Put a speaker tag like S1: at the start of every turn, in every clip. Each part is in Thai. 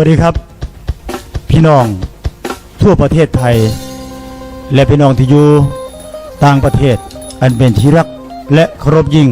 S1: วัสดีครับ พี่น้องทั่วประเทศไทย และพี่น้องที่อยู่ต่างประเทศอันเป็นที่รักและเคารพยิ่ง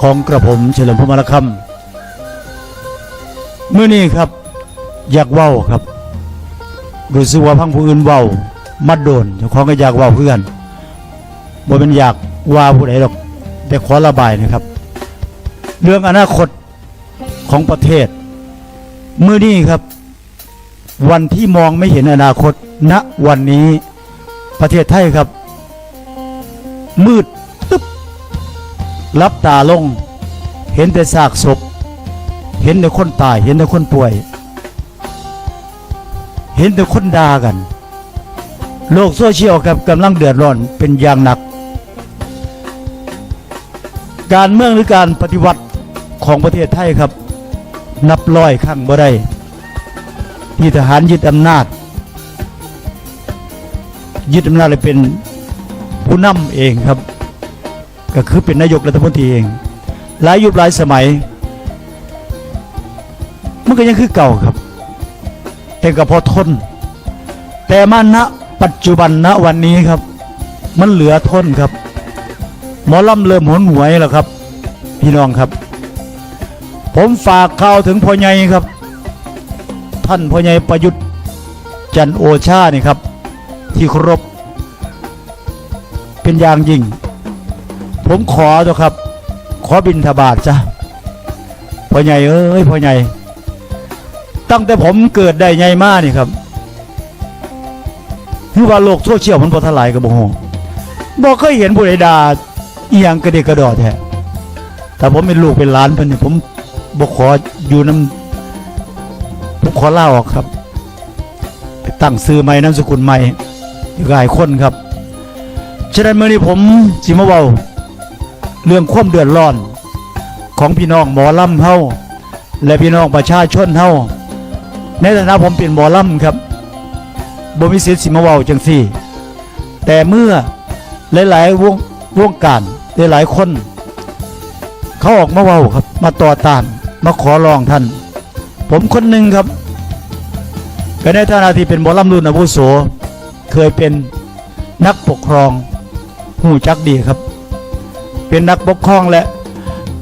S1: ของกระผมเฉลิมพระมรคำเมื่อนี้ครับ อยากเว้าครับรู้สึกว่าพังผู้อื่นเว้ามัดโดนเจ้าของก็อยากเว้าเพื่อนบ่เป็นอยากว่าผู้ใดหรอกแต่ขอระบายนะครับ เรื่องอนาคตของประเทศ มื่อนี้ครับ วันที่มองไม่เห็นอนาคตณวันนี้ ประเทศไทยครับ มืดตึ๊บรับตาลง เห็นแต่ซากศพ เห็นแต่คนตาย เห็นแต่คนป่วย เห็นแต่คนด่ากัน โลกโซเชียลครับกำลังเดือดร้อนเป็นอย่างหนัก การเมืองหรือการปฏิวัติของประเทศไทยครับ นับร้อยครั้งบ่ได้ที่ทหารยึดอำนาจ ยึดอำนาจเลยเป็นผู้นำเองครับ ก็คือเป็นนายกรัฐมนตรีเอง หลายยุคหลายสมัย มันก็ยังคือเก่าครับ แต่ก็พอทน แต่มาณปัจจุบันณวันนี้ครับ มันเหลือทนครับ หมอลำเริ่มหนหวยแล้วครับ พี่น้องครับ ผมฝากข่าวถึงพ่อใหญ่ครับ ท่านพ่อใหญ่ประยุทธ์จันโอชานี่ครับ ที่เคารพเป็นอย่างยิ่ง ผมขอเถอะครับ ขอบินทบาทจ้ะพ่อใหญ่เอ้ยพ่อใหญ่ ตั้งแต่ผมเกิดได้ใหญ่มานี่ครับคือว่าโลกโซเชี่ยลมันพอทลายกับบ่ฮู้บ่เคยเห็นผู้ใดด่าอียงกระเดกกระดอแท้แต่ผมเป็นลูกเป็นหลานเพิ่นนี่ผม บกขออยู่น้ำผมขอเล่าออกครับ ไปตั้งซื้อใหม่นามสกุลใหม่อีกหลายคนครับ ฉะนั้นเมื่อนี้ผมสิมาเบาเรื่องความเดือดร้อนของพี่น้องหมอลำเฮาและพี่น้องประชาชนเฮาในฐานะผมเป็นหมอลำครับบ่มีสิทธิ์สิมาเว้าจังซี่ แต่เมื่อหลายๆวงวงการหลายๆคน เขาออกมาเว้าครับ มาต่อต้าน มาขอร้องท่าน ผมคนหนึ่งครับก็ในฐานะที่เป็นหมอลำรุ่นอาวุโสเคยเป็นนักปกครองหูจักดีครับ เป็นนักปกครองและ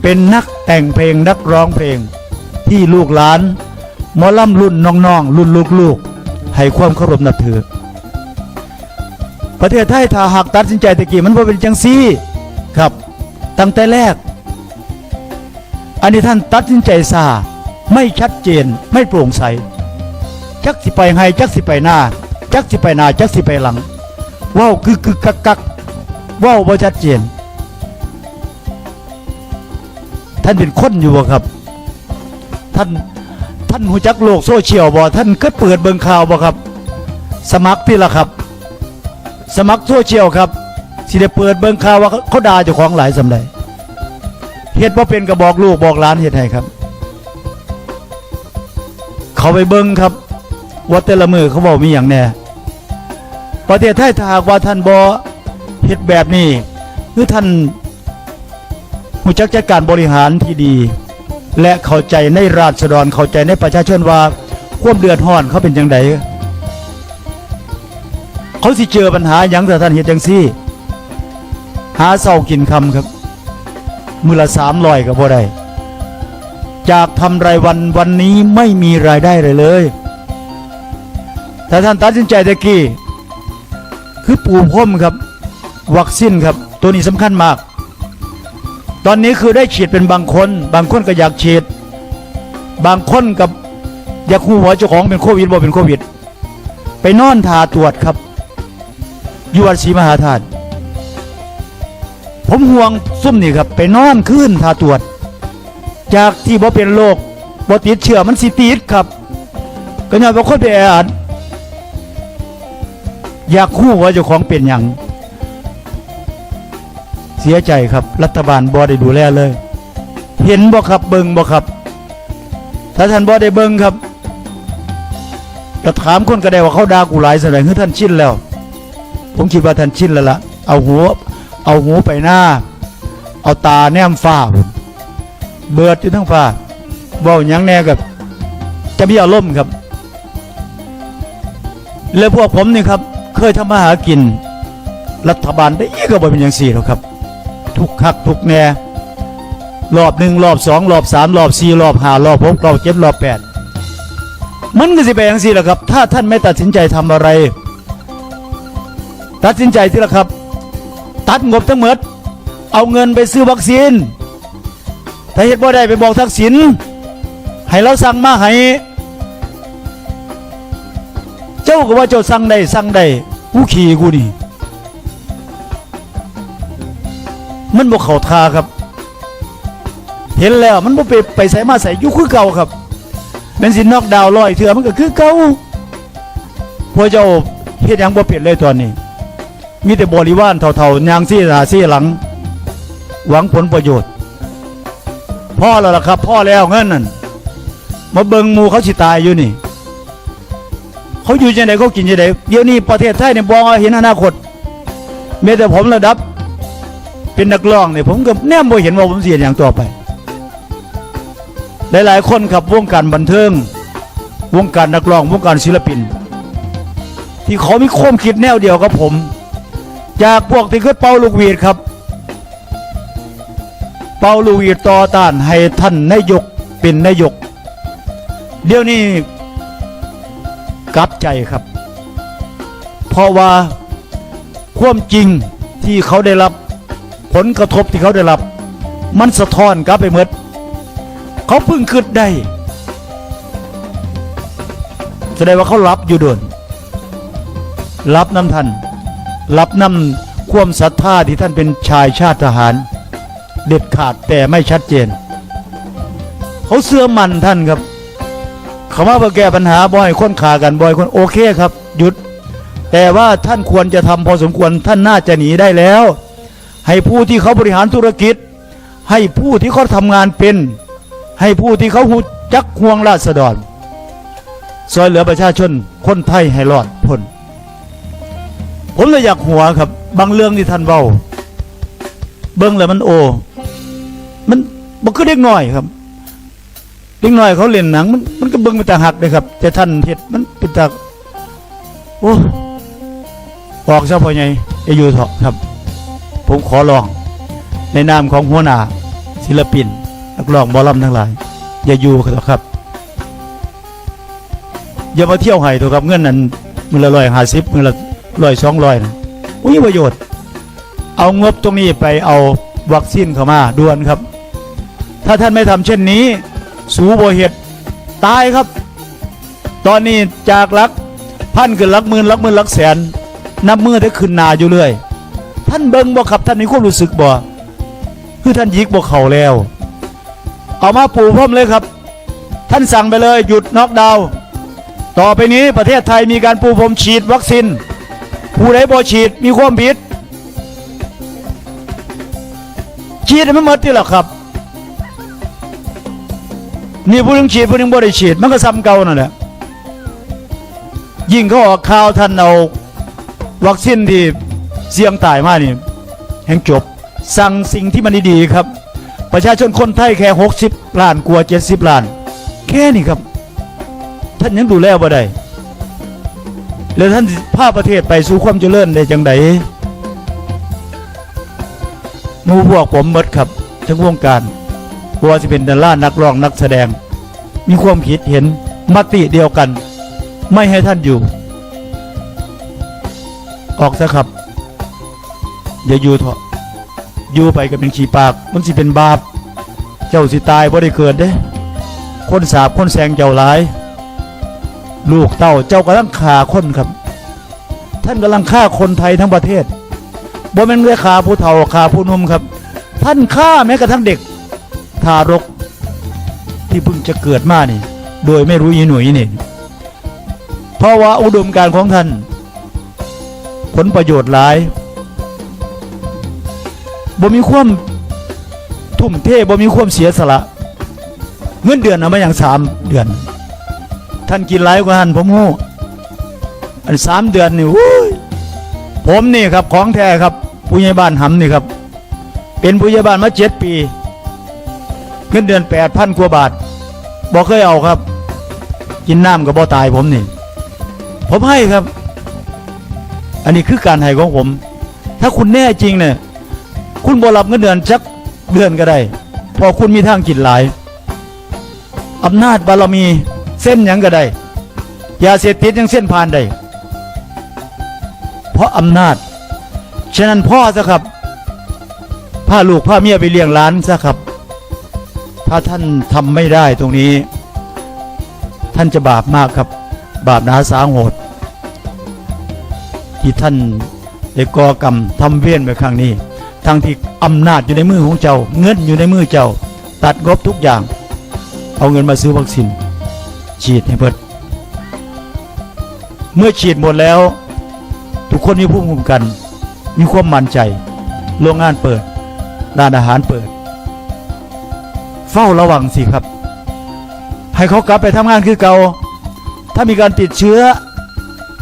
S1: เป็นนักแต่งเพลงนักร้องเพลงที่ลูกหลานหมอลำรุ่นน้องๆรุ่นลูกๆให้ความเคารพนับถือ ประเทศไทยถ้าหากตัดสินใจตะกี้มันว่าเป็นจังซี่ครับ ตั้งแต่แรก อันนี้ท่านตัดสินใจซาไม่ชัดเจนไม่โปร่งใส จักสิไปให้จักสิไปหน้า จักสิไปหน้าจักสิไปหลังว้าวกึกกึกกักกักว้าวบ่ชัดเจน ท่านเป็นคนอยู่บ่ครับ ท่านท่านหูจักโลกโซเชียลบ่ท่านก็เปิดเบิงข่าวบ่ครับ สมัครพี่ละครับ สมัครโซเชียลครับสิได้เปิดเบิงข่าวว่าเขาด่าเจ้าของหลายสำใด เฮ็ดว่าเป็นกระบอกลูกบอกหลานเฮ็ดให้ครับ เขาไปเบิ้งครับว่าแต่ละมือเขาบอกมีอย่างแน่ประเทศไทยถ้าหากว่าท่านบอเฮ็ดแบบนี้คือท่านหูจักจัดการบริหารที่ดี และเข้าใจในราษฎรเข้าใจในประชาชนว่าความเดือดร้อนเขาเป็นจังไดเขาสิเจอปัญหาอย่างแต่ท่านเฮ็ดจังซี่ หาเศร้ากินคำครับ มือละสามร้อยก็บ่ได้จากทำรายวันวันนี้ไม่มีรายได้เลยเลยแต่ท่านตัดสินใจตะกี้คือปูพรมครับ วัคซีนครับ ตัวนี้สำคัญมาก ตอนนี้คือได้ฉีดเป็นบางคน บางคนก็อยากฉีด บางคนกับอยากคู่หัวเจ้าของเป็นโควิดบ่เป็นโควิด ไปนอนทาตรวจครับ อยู่วัดศรีมหาธาตุ ผมห่วงซุ่มนี่ครับไปนอนขึ้นทาตรวจ จากที่บ่เป็นโรคบ่ติดเชื้อมันสิติดครับ ก็ย้อนว่าคนไปแออัดอยากคู่ว่าเจ้าของเป็นอย่างเสียใจครับ รัฐบาลบ่ได้ดูแลเลย เห็นบ่ครับเบิงบ่ครับ ถ้าท่านบ่ได้เบิงครับก็ถามคนก็ได้ว่าเขาด่ากูหลายแสดงคือท่านชินแล้ว ผมคิดว่าท่านชินแล้วล่ะเอาหัว เอาหูไปหน้า เอาตาแนมฟ้าพุ่นเบิดอยู่ทั้งฟ้าเว้าหยังแน่กับ จะมีอารมณ์ครับ แล้วพวกผมนี่ครับ เคยทำมาหากิน รัฐบาลได้อีกก็บ่เป็นอย่างสี่หรอกครับ ทุกคักทุกแน่รอบหนึ่งรอบสองรอบสามรอบสี่รอบห้ารอบหกรอบเจ็ดรอบแปดมันก็สิไปอย่างสี่แหละครับ ถ้าท่านไม่ตัดสินใจทำอะไร ตัดสินใจที่ละครับ ตัดงบทั้งหมด เอาเงินไปซื้อวัคซีน ถ้าเหตุบ่ได้ไปบอกทักษิณให้เราสั่งมาให้ เจ้าก็ว่าเจ้าสั่งได้สั่งได้กูขี่กูนี่ มันบ่เข้าทาครับ เห็นแล้วมันบ่ไปไปใส่มาใส่ยู่คือเก่าครับเป็นสินอกดาวลอยเถื่อมันก็คือเก่าพวกเจ้าเฮ็ดหยังบ่เปลี่ยนเลยตอนนี้ มีแต่บริวารเท่าๆยางซี่หนาซี่หลัง หวังผลประโยชน์ พ่อแล้วล่ะครับ พ่อแล้วเงินนั่นมาเบิงมูเขาสิตายอยู่นี่ เขาอยู่จังไดเขากินจังไดเดี๋ยวนี้ประเทศไทยเนี่ยบองเห็นอนาคตแม้แต่ผมระดับ เป็นนักร้องเนี่ยผมก็แนมบ่เห็นว่าผมเสียอย่างต่อไป หลายๆคนครับวงการบันเทิง วงการนักร้องวงการศิลปิน ที่เขามีความคิดแนวเดียวกับผม จากพวกที่เคยเป่าลูกหวีดครับ เป่าลูกหวีดต่อต้านให้ท่านนายกเป็นนายก เดี๋ยวนี้กลับใจครับ เพราะว่าความจริงที่เขาได้รับ ผลกระทบที่เขาได้รับ มันสะท้อนกลับไปหมดเขาพิ่งคิดได้แสดงว่าเขารับอยู่โดนรับน้ำท่าน รับน้ำความศรัทธาที่ท่านเป็นชายชาติทหาร เด็ดขาดแต่ไม่ชัดเจน เขาเสื่อมันท่านครับเขาว่าเพื่อแก้ปัญหาบ่อยค้นขากันบ่อยคนโอเคครับ หยุด แต่ว่าท่านควรจะทำพอสมควรท่านน่าจะหนีได้แล้ว ให้ผู้ที่เขาบริหารธุรกิจ ให้ผู้ที่เขาทำงานเป็น ให้ผู้ที่เขาหูจักห่วงราษฎรซอยเหลือประชาชนคนไทยให้รอดพ้น ผมเลยอยากหัวครับ บางเรื่องที่ท่านเว้า เบิ้งแล้วมันโอ มันบ่คือเด็กหน้อยครับเด็กหน้อยเขาเล่นหนัง มันมันก็เบิ้งเป็นตาหักเลยครับ แต่ท่านเฮ็ดมันเป็นตาโอ้ออกซะพ่อใหญ่อายุเถาะครับ ผมขอลอง ในนามของหัวหน้าศิลปินนักร้องหมอลำทั้งหลาย อย่าอยู่เถอะครับ อย่ามาเที่ยวไห้ตัวครับเงินนั้นมือละร้อยห้าสิบมือละ ร้อยสองร้อยนะอุ้ยประโยชน์ เอางบตรงนี้ไปเอาวัคซีนเข้ามาด่วนครับ ถ้าท่านไม่ทำเช่นนี้ สูบเหตุตายครับ ตอนนี้จากลักพันขึ้นลักหมื่นลักหมื่นลักแสน นับมือได้ขึ้นนาอยู่เรื่อย ท่านเบิ่งบ่ครับท่านมีความรู้สึกบ่คือท่านยิกบ่เข่าแล้ว เอามาปูพร้อมเลยครับ ท่านสั่งไปเลยหยุดน็อกดาวต่อไปนี้ประเทศไทยมีการปูพรมฉีดวัคซีน ผู้ใดบ่ฉีดมีความผิดฉีดให้มันหมดที่หรอครับ นี่ผู้หนึงฉีดผู้หนึงบ่ได้ฉีดมันก็ซ้ำเก่านั่นแหละยิ่งเขาออกข่าวท่านเอาวัคซีนที่เสี่ยงตายมานี่แห่งจบ สั่งสิ่งที่มันดีๆครับ ประชาชนคนไทยแค่ 60 ล้านกว่า70 ล้าน แค่นี้ครับ ท่านยังดูแลบ่ได้ แล้วท่านพาประเทศไปสู่ความเจริญได้จังไดมูพวกผมหมดครับทั้งวงการบ่ว่าจะเป็นดารานักร้องนักแสดง มีความคิดเห็นมติเดียวกัน ไม่ให้ท่านอยู่ ออกซะครับ อย่าอยู่เถอะอยู่ไปกับเป็นขี้ปาก มันสิเป็นบาป เจ้าสิตายบ่ได้เกิดเด้ คนสาบคนแสงเจ้าหลาย ลูกเต้าเจ้ากำลังฆ่าคนครับ ท่านกำลังฆ่าคนไทยทั้งประเทศบ่แม่นเลยฆ่าผู้เฒ่าฆ่าผู้นุ่มครับ ท่านฆ่าแม้กระทั่งเด็ก ทารก ที่เพิ่งจะเกิดมานี่ โดยไม่รู้ยีหนุ่ยนี่เพราะว่าอุดมการของท่าน ผลประโยชน์หลายบ่มีความทุ่มเทบ่มีความเสียสละ เงินเดือนเอามาอย่างสามเดือน ท่านกินหลายกว่าท่านผมหู้อันสามเดือนนี่อุ้ยผมนี่ครับของแท้ครับผู้ใหญ่บ้านหำนี่ครับ เป็นผู้ใหญ่บ้านมาเจ็ดปี เงินเดือนแปดพันกว่าบาทบอกเคยเอาครับ กินน้ำกับบ่ตายผมนี่ ผมให้ครับ อันนี้คือการให้ของผม ถ้าคุณแน่จริงเนี่ยคุณบ่รับเงินเดือนจักเดือนก็ได้ พอคุณมีทางกินหลายอำนาจบารมี ส้นยังก็ได้ยาเสพติดยังเส้นผ่านได้เพราะอำนาจ ฉะนั้นพ่อซะครับพาลูกพาเมียไปเลี้ยงหล้านซะครับ ถ้าท่านทำไม่ได้ตรงนี้ ท่านจะบาปมากครับ บาปหนาสาโหดที่ท่านได้ก่อกรรมทำเวียนไปครั้งนี้ทั้งที่อำนาจอยู่ในมือของเจ้า เงินอยู่ในมือเจ้า ตัดงบทุกอย่าง เอาเงินมาซื้อวัคซีน ฉีดให้เพิดเมื่อฉีดหมดแล้ว ทุกคนมีภูมิคุ้มกัน มีความมั่นใจ โรงงานเปิดร้านอาหารเปิด เฝ้าระวังสิครับ ให้เขากลับไปทำงานคือเก่าถ้ามีการติดเชื้อ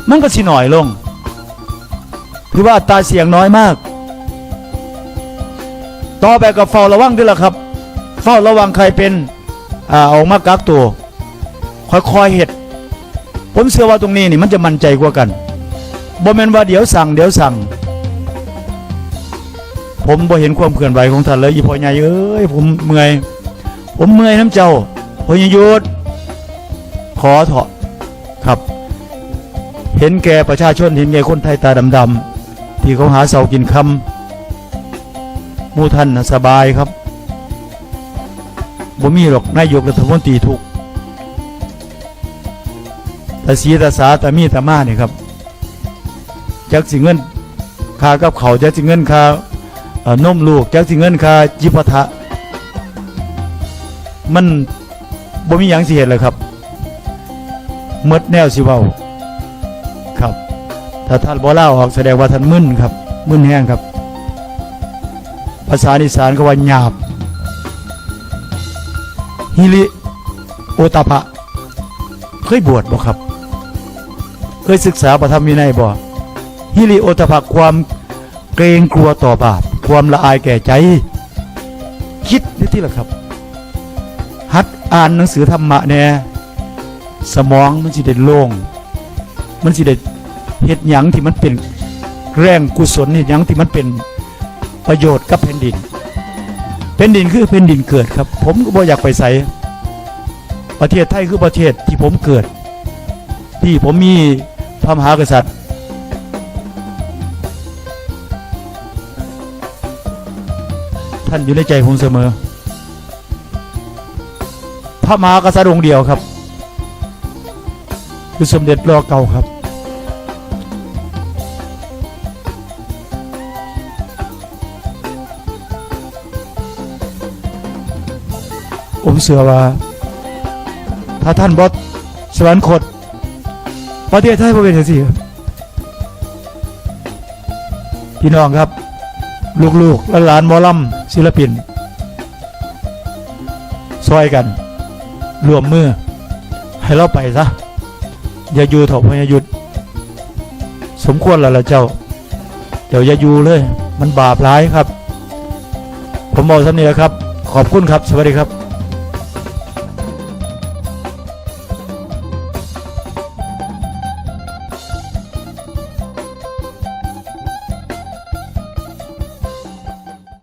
S1: มันก็สิหน่อยลงคือว่าอัตราเสี่ยงน้อยมาก ต่อไปกับเฝ้าระวังด้วยล่ะครับ เฝ้าระวังใครเป็นอ่าออกมากักตัว ค่อยๆเห็ด ผมเชื่อว่าตรงนี้นี่มันจะมั่นใจกว่ากันบ่แม่นว่าเดี๋ยวสั่งเดี๋ยวสั่ง ผมบ่เห็นความเคลื่อนไหวของท่านเลยอีพ่อใหญ่เอ้ยผมเมื่อย ผมเมื่อยน้ำเจ้าพญยุทธขอเถอะครับ เห็นแก่ประชาชนเห็นแก่คนไทยตาดำๆที่เขาหาเสากินคำมู่ท่านสบายครับบ่มีหรอกนายกรัฐมนตรีทุก ต่สีตาสาต่มีต่มานี่ครับจักสิเงินคากับเขาจักสิเงินคาเอ่อนมลูกจักสิเงินคาจิปาถะมันบ่มีหยังสิเห็นเลยครับมดแนวสิเว้าครับ ถ้าท่านบ่เล่าออกแสดงว่าท่านมึนครับ มึนแห้งครับ ภาษาอีสานก็ว่าหยาบฮิริโอตาปะเคยบวชบ่ครับ เคยศึกษาประธรรมวินัยบ่ฮิริโอตาปะความเกรงกลัวต่อบาป ความละอายแก่ใจ คิดนี่ที่ละครับ หัดอ่านหนังสือธรรมะแน่สมองมันสิได้โล่ง มันสิได้เฮ็ดหยังที่มันเป็นแรงกุศลเฮ็ดหยังที่มันเป็นประโยชน์กับแผ่นดินแผ่นดินคือแผ่นดินเกิดครับ ผมก็บ่อยากไปใส่ประเทศไทยคือประเทศที่ผมเกิด ที่ผมมี พระมหากษัตริย์ ท่านอยู่ในใจผมเสมอ พระมหากษัตริย์องค์เดียวครับ คือสมเด็จรอเก่าครับ ผมเชื่อว่า ถ้าท่านบอสสวรรคต ประเทศไทยบ่เป็นอย่างสี่ครับพี่น้องครับ ลูกๆและหลานมอลำศิลปินซอยกัน รวมมือ ให้เราไปซะ อย่าอยู่ถอะพอย่าหยุด สมควรแล้วล่ะเจ้า เดี๋ยวอย่าอยู่เลย มันบาปร้ายครับ ผมบอกสำเนียครับ ขอบคุณครับ สวัสดีครับ